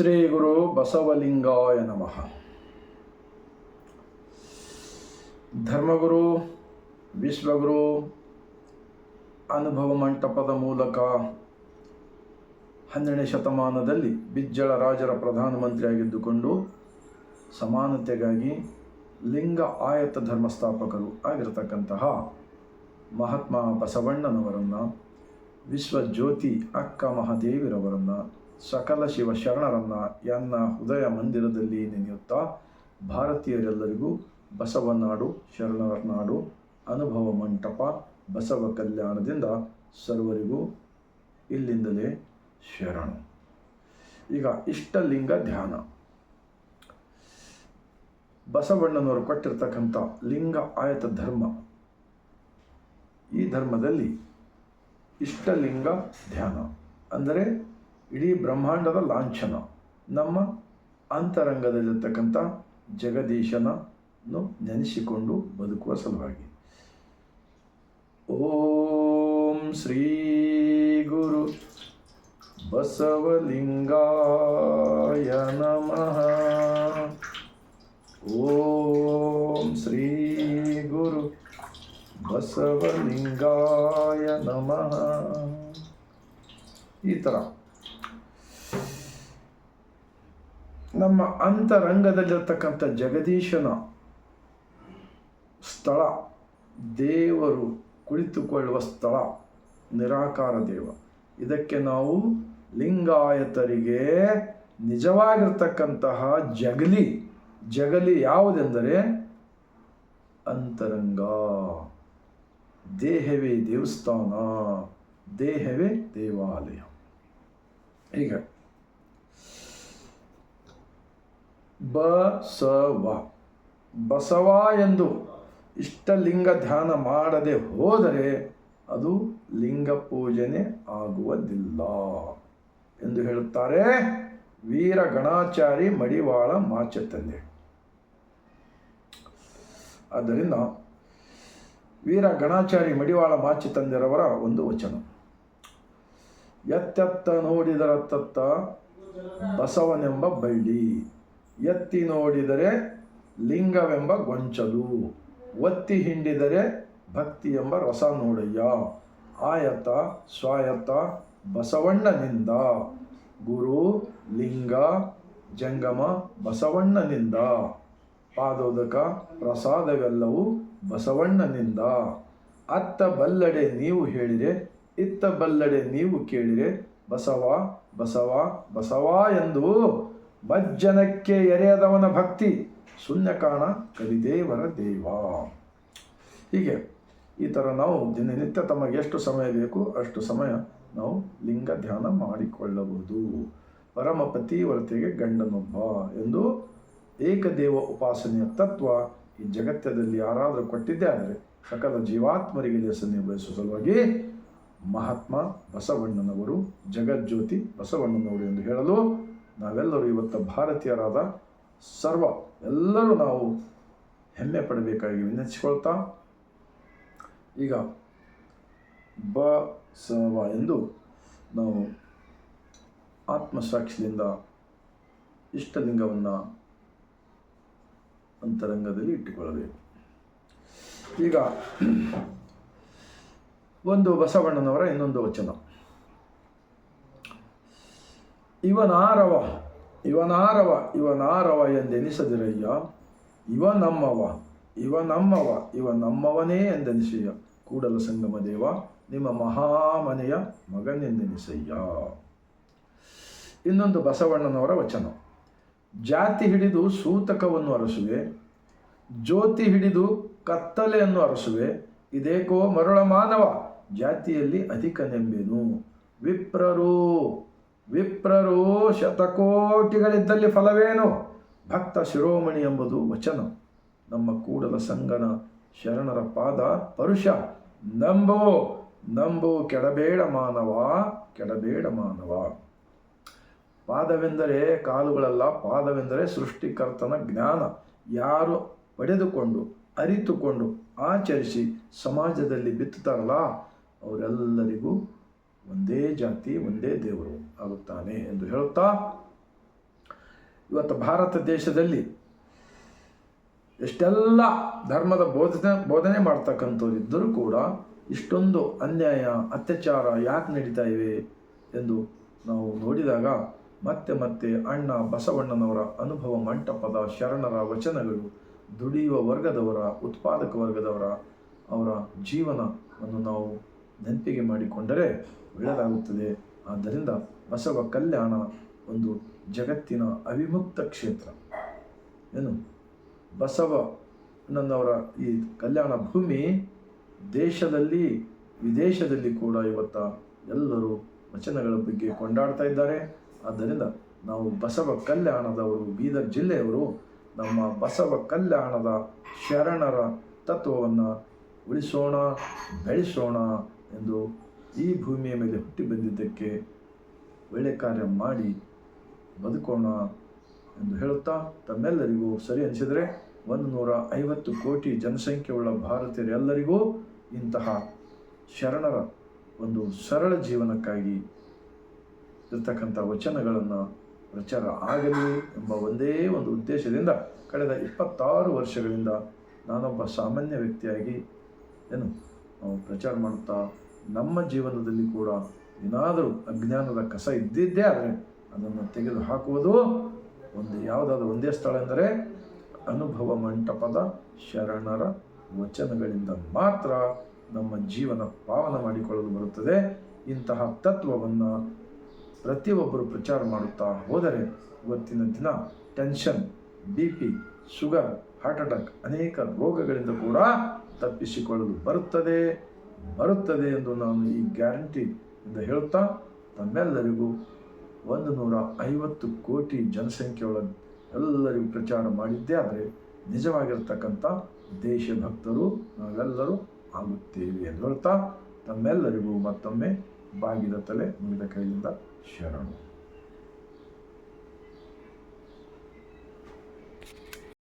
ಶ್ರೀ ಗುರು ಬಸವಲಿಂಗಾಯ ನಮಃ. ಧರ್ಮಗುರು, ವಿಶ್ವಗುರು, ಅನುಭವ ಮಂಟಪದ ಮೂಲಕ ಹನ್ನೆರಡನೇ ಶತಮಾನದಲ್ಲಿ ಬಿಜ್ಜಳ ರಾಜರ ಪ್ರಧಾನಮಂತ್ರಿಯಾಗಿದ್ದುಕೊಂಡು ಸಮಾನತೆಗಾಗಿ ಲಿಂಗ ಆಯತ ಧರ್ಮಸ್ಥಾಪಕರು ಆಗಿರತಕ್ಕಂತಹ ಮಹಾತ್ಮ ಬಸವಣ್ಣನವರನ್ನು, ವಿಶ್ವಜ್ಯೋತಿ ಅಕ್ಕ ಮಹಾದೇವಿರವರನ್ನು ಸಕಲ ಶಿವ ಶರಣರನ್ನ ಎನ್ನ ಹೃದಯ ಮಂದಿರದಲ್ಲಿ ನೆನೆಯುತ್ತಾ ಭಾರತೀಯರೆಲ್ಲರಿಗೂ ಬಸವನಾಡು ಶರಣರ ನಾಡು ಅನುಭವ ಮಂಟಪ, ಬಸವ ಕಲ್ಯಾಣದಿಂದ ಸರ್ವರಿಗೂ ಇಲ್ಲಿಂದಲೇ ಶರಣು. ಈಗ ಇಷ್ಟಲಿಂಗ ಧ್ಯಾನ. ಬಸವಣ್ಣನವರು ಕೊಟ್ಟಿರ್ತಕ್ಕಂಥ ಲಿಂಗ ಆಯತ ಧರ್ಮ. ಈ ಧರ್ಮದಲ್ಲಿ ಇಷ್ಟಲಿಂಗ ಧ್ಯಾನ. ಅಂದರೆ ಇಡೀ ಬ್ರಹ್ಮಾಂಡದ ಲಾಂಛನ, ನಮ್ಮ ಅಂತರಂಗದಲ್ಲಿರ್ತಕ್ಕಂಥ ಜಗದೀಶನನ್ನು ನೆನೆಸಿಕೊಂಡು ಬದುಕುವ ಸಲುವಾಗಿ. ಓಂ ಶ್ರೀ ಗುರು ಬಸವಲಿಂಗಾಯ ನಮಃ. ಓಂ ಶ್ರೀ ಗುರು ಬಸವಲಿಂಗಾಯ ನಮಃ. ಈ ಥರ ನಮ್ಮ ಅಂತರಂಗದಲ್ಲಿರ್ತಕ್ಕಂಥ ಜಗದೀಶನ ಸ್ಥಳ, ದೇವರು ಕುಳಿತುಕೊಳ್ಳುವ ಸ್ಥಳ, ನಿರಾಕಾರ ದೇವ. ಇದಕ್ಕೆ ನಾವು ಲಿಂಗಾಯತರಿಗೆ ನಿಜವಾಗಿರ್ತಕ್ಕಂತಹ ಜಗಲಿ. ಜಗಲಿ ಯಾವುದೆಂದರೆ ಅಂತರಂಗ. ದೇಹವೇ ದೇವಸ್ಥಾನ, ದೇಹವೇ ದೇವಾಲಯ. ಈಗ ಬಸವ. ಬಸವ ಎಂದು ಇಷ್ಟಲಿಂಗ ಧ್ಯಾನ ಮಾಡದೆ ಹೋದರೆ ಅದು ಲಿಂಗ ಪೂಜನೆ ಆಗುವುದಿಲ್ಲ ಎಂದು ಹೇಳುತ್ತಾರೆ ವೀರ ಗಣಾಚಾರಿ ಮಡಿವಾಳ ಮಾಚತಂದೆ ಆದ್ದರಿಂದ ವೀರ ಗಣಾಚಾರಿ ಮಡಿವಾಳ ಮಾಚಿತಂದೆರವರ ಒಂದು ವಚನ. ಎತ್ತೆತ್ತ ನೋಡಿದರತ್ತತ್ತ ಬಸವನೆಂಬ ಬಳ್ಳಿ. ಎತ್ತಿ ನೋಡಿದರೆ ಲಿಂಗವೆಂಬ ಗೊಂಚಲು, ಒತ್ತಿ ಹಿಂಡಿದರೆ ಭಕ್ತಿ ಎಂಬ ರಸ ನೋಡಯ್ಯ. ಆಯತ ಸ್ವಾಯತ ಬಸವಣ್ಣನಿಂದ. ಗುರು, ಲಿಂಗ, ಜಂಗಮ, ಬಸವಣ್ಣನಿಂದ. ಪಾದೋದಕ, ಪ್ರಸಾದವೆಲ್ಲವೂ ಬಸವಣ್ಣನಿಂದ. ಅತ್ತ ಬಲ್ಲಡೆ ನೀವು ಹೇಳಿರೆ, ಇತ್ತ ಬಲ್ಲಡೆ ನೀವು ಕೇಳಿರೆ, ಬಸವ ಬಸವ ಬಸವ ಎಂದು ಮಜ್ಜನಕ್ಕೆ ಎರೆಯದವನ ಭಕ್ತಿ. ಶೂನ್ಯ ಕಾಣ ಕಲಿದೇವರ ದೇವ. ಹೀಗೆ ಈ ಥರ ನಾವು ದಿನನಿತ್ಯ ತಮಗೆ ಎಷ್ಟು ಸಮಯ ಬೇಕು, ಅಷ್ಟು ಸಮಯ ನಾವು ಲಿಂಗ ಧ್ಯಾನ ಮಾಡಿಕೊಳ್ಳಬಹುದು. ಪರಮ ಪತಿವ್ರತೆಗೆ ಗಂಡನೊಬ್ಬ ಎಂದು ಏಕದೇವ ಉಪಾಸನೆಯ ತತ್ವ ಈ ಜಗತ್ತದಲ್ಲಿ ಯಾರಾದರೂ ಕೊಟ್ಟಿದ್ದೇ ಆದರೆ ಸಕಲ ಜೀವಾತ್ಮರಿಗೆ ಲೇಸನ್ನೇ ಬಯಸುವ ಸಲುವಾಗಿ ಮಹಾತ್ಮ ಬಸವಣ್ಣನವರು, ಜಗಜ್ಯೋತಿ ಬಸವಣ್ಣನವರು ಎಂದು ಹೇಳಲು ನಾವೆಲ್ಲರೂ ಇವತ್ತು ಭಾರತೀಯರಾದ ಸರ್ವ ಎಲ್ಲರೂ ನಾವು ಹೆಮ್ಮೆ ಪಡಬೇಕಾಗಿ ವಿನಂತಿಸಿಕೊಳ್ತಾ ಈಗ ಸವ ಎಂದು ನಾವು ಆತ್ಮಸಾಕ್ಷಿಯಿಂದ ಇಷ್ಟಲಿಂಗವನ್ನು ಅಂತರಂಗದಲ್ಲಿ ಇಟ್ಟುಕೊಳ್ಳಬೇಕು. ಈಗ ಒಂದು ಬಸವಣ್ಣನವರ ಇನ್ನೊಂದು ವಚನ. ಇವನಾರವ ಇವನಾರವ ಇವನಾರವ ಎಂದೆನಿಸದಿರಯ್ಯ. ಇವ ನಮ್ಮವ ಇವ ನಮ್ಮವ ಇವ ನಮ್ಮವನೇ ಎಂದೆನಿಸಯ್ಯ ಕೂಡಲ ಸಂಗಮ ದೇವ, ನಿಮ್ಮ ಮಹಾಮನೆಯ ಮಗನೆಂದೆನಿಸಯ್ಯ. ಇನ್ನೊಂದು ಬಸವಣ್ಣನವರ ವಚನ. ಜಾತಿ ಹಿಡಿದು ಸೂತಕವನ್ನು ಅರಸುವೆ, ಜ್ಯೋತಿ ಹಿಡಿದು ಕತ್ತಲೆಯನ್ನು ಅರಸುವೆ, ಇದೇಕೋ ಮರುಳ ಮಾನವ ಜಾತಿಯಲ್ಲಿ ಅಧಿಕನೆಂಬೆನು. ವಿಪ್ರರು. ವಿಪ್ರರು ಶತಕೋಟಿಗಳಿದ್ದಲ್ಲಿ ಫಲವೇನು? ಭಕ್ತ ಶಿರೋಮಣಿ ಎಂಬುದು ವಚನ. ನಮ್ಮ ಕೂಡಲ ಸಂಗನ ಶರಣರ ಪಾದ, ಪರುಷ. ನಂಬೋ, ನಂಬು ಕೆಡಬೇಡ ಮಾನವ ಕೆಡಬೇಡ ಮಾನವ. ಪಾದವೆಂದರೆ ಕಾಲುಗಳಲ್ಲ, ಪಾದವೆಂದರೆ ಸೃಷ್ಟಿಕರ್ತನ ಜ್ಞಾನ. ಯಾರು ಪಡೆದುಕೊಂಡು, ಅರಿತುಕೊಂಡು, ಆಚರಿಸಿ ಸಮಾಜದಲ್ಲಿ ಬಿತ್ತುತ್ತಾರಲ್ಲ, ಅವರೆಲ್ಲರಿಗೂ ಒಂದೇ ಜಾತಿ, ಒಂದೇ ದೇವರು ಆಗುತ್ತಾನೆ ಎಂದು ಹೇಳುತ್ತಾ, ಇವತ್ತು ಭಾರತ ದೇಶದಲ್ಲಿ ಎಷ್ಟೆಲ್ಲ ಧರ್ಮದ ಬೋಧನೆ ಬೋಧನೆ ಮಾಡ್ತಕ್ಕಂಥವ್ರು ಇದ್ದರೂ ಕೂಡ ಇಷ್ಟೊಂದು ಅನ್ಯಾಯ, ಅತ್ಯಾಚಾರ ಯಾಕೆ ನಡೀತಾ ಇವೆ ಎಂದು ನಾವು ನೋಡಿದಾಗ ಮತ್ತೆ ಮತ್ತೆ ಅಣ್ಣ ಬಸವಣ್ಣನವರ ಅನುಭವ ಮಂಟಪದ ಶರಣರ ವಚನಗಳು ದುಡಿಯುವ ವರ್ಗದವರ, ಉತ್ಪಾದಕ ವರ್ಗದವರ ಅವರ ಜೀವನವನ್ನು ನಾವು ನೆನಪಿಗೆ ಮಾಡಿಕೊಂಡರೆ ಒಳ್ಳೆಯದಾಗುತ್ತದೆ ಆದ್ದರಿಂದ ಬಸವ ಕಲ್ಯಾಣ ಒಂದು ಜಗತ್ತಿನ ಅವಿಮುಕ್ತ ಕ್ಷೇತ್ರ. ಏನು? ಬಸವಣ್ಣನವರ ಈ ಕಲ್ಯಾಣ ಭೂಮಿ ದೇಶದಲ್ಲಿ, ವಿದೇಶದಲ್ಲಿ ಕೂಡ ಇವತ್ತ ಎಲ್ಲರೂ ವಚನಗಳ ಬಗ್ಗೆ ಕೊಂಡಾಡ್ತಾ ಇದ್ದಾರೆ. ಆದ್ದರಿಂದ ನಾವು ಬಸವ ಕಲ್ಯಾಣದವರು, ಬೀದರ್ ಜಿಲ್ಲೆಯವರು ನಮ್ಮ ಬಸವ ಕಲ್ಯಾಣದ ಶರಣರ ತತ್ವವನ್ನು ಉಳಿಸೋಣ, ಬೆಳೆಸೋಣ ಎಂದು ಈ ಭೂಮಿಯ ಮೇಲೆ ಹುಟ್ಟಿ ಬಂದಿದ್ದಕ್ಕೆ ಒಳ್ಳೆ ಕಾರ್ಯ ಮಾಡಿ ಬದುಕೋಣ ಎಂದು ಹೇಳುತ್ತಾ ತಮ್ಮೆಲ್ಲರಿಗೂ ಸರಿ ಅನಿಸಿದರೆ ಒಂದು ನೂರ ಐವತ್ತು ಕೋಟಿ ಜನಸಂಖ್ಯೆಯುಳ್ಳ ಭಾರತೀಯರೆಲ್ಲರಿಗೂ ಇಂತಹ ಶರಣರ ಒಂದು ಸರಳ ಜೀವನಕ್ಕಾಗಿ ಇರ್ತಕ್ಕಂಥ ವಚನಗಳನ್ನು ಪ್ರಚಾರ ಆಗಲಿ ಎಂಬ ಒಂದೇ ಒಂದು ಉದ್ದೇಶದಿಂದ ಕಳೆದ ಇಪ್ಪತ್ತಾರು ವರ್ಷಗಳಿಂದ ನಾನೊಬ್ಬ ಸಾಮಾನ್ಯ ವ್ಯಕ್ತಿಯಾಗಿ ಏನು ಪ್ರಚಾರ ಮಾಡುತ್ತಾ ನಮ್ಮ ಜೀವನದಲ್ಲಿ ಕೂಡ ಏನಾದರೂ ಅಜ್ಞಾನದ ಕಸ ಇದ್ದಿದ್ದೇ ಆದರೆ ಅದನ್ನು ತೆಗೆದು ಹಾಕುವುದು ಒಂದು ಯಾವುದಾದ್ರೂ ಒಂದೇ ಸ್ಥಳ ಎಂದರೆ ಅನುಭವ ಮಂಟಪದ ಶರಣರ ವಚನಗಳಿಂದ ಮಾತ್ರ ನಮ್ಮ ಜೀವನ ಪಾವನ ಮಾಡಿಕೊಳ್ಳಲು ಬರುತ್ತದೆ. ಇಂತಹ ತತ್ವವನ್ನು ಪ್ರತಿಯೊಬ್ಬರು ಪ್ರಚಾರ ಮಾಡುತ್ತಾ ಹೋದರೆ ಇವತ್ತಿನ ದಿನ tension, B P, sugar, heart attack ಅನೇಕ ರೋಗಗಳಿಂದ ಕೂಡ ತಪ್ಪಿಸಿಕೊಳ್ಳಲು ಬರುತ್ತದೆ. ಬರುತ್ತದೆ ಎಂದು ನಾನು ಈ ಗ್ಯಾರಂಟಿ ಎಂದು ಹೇಳುತ್ತಾ ತಮ್ಮೆಲ್ಲರಿಗೂ ಒಂದು ನೂರ ಐವತ್ತು ಕೋಟಿ ಜನಸಂಖ್ಯೆಯೊಳಗೆ ಎಲ್ಲರಿಗೂ ಪ್ರಚಾರ ಮಾಡಿದ್ದೇ. ಆದರೆ ನಿಜವಾಗಿರ್ತಕ್ಕಂಥ ದೇಶಭಕ್ತರು, ನಾವೆಲ್ಲರೂ ಆಗುತ್ತೇವೆ ಎಂದು ಹೇಳ್ತಾ, ತಮ್ಮೆಲ್ಲರಿಗೂ ಮತ್ತೊಮ್ಮೆ ಬಾಗಿದ ತಲೆ ಮುಗಿದ ಕೈಯಿಂದ ಶರಣು.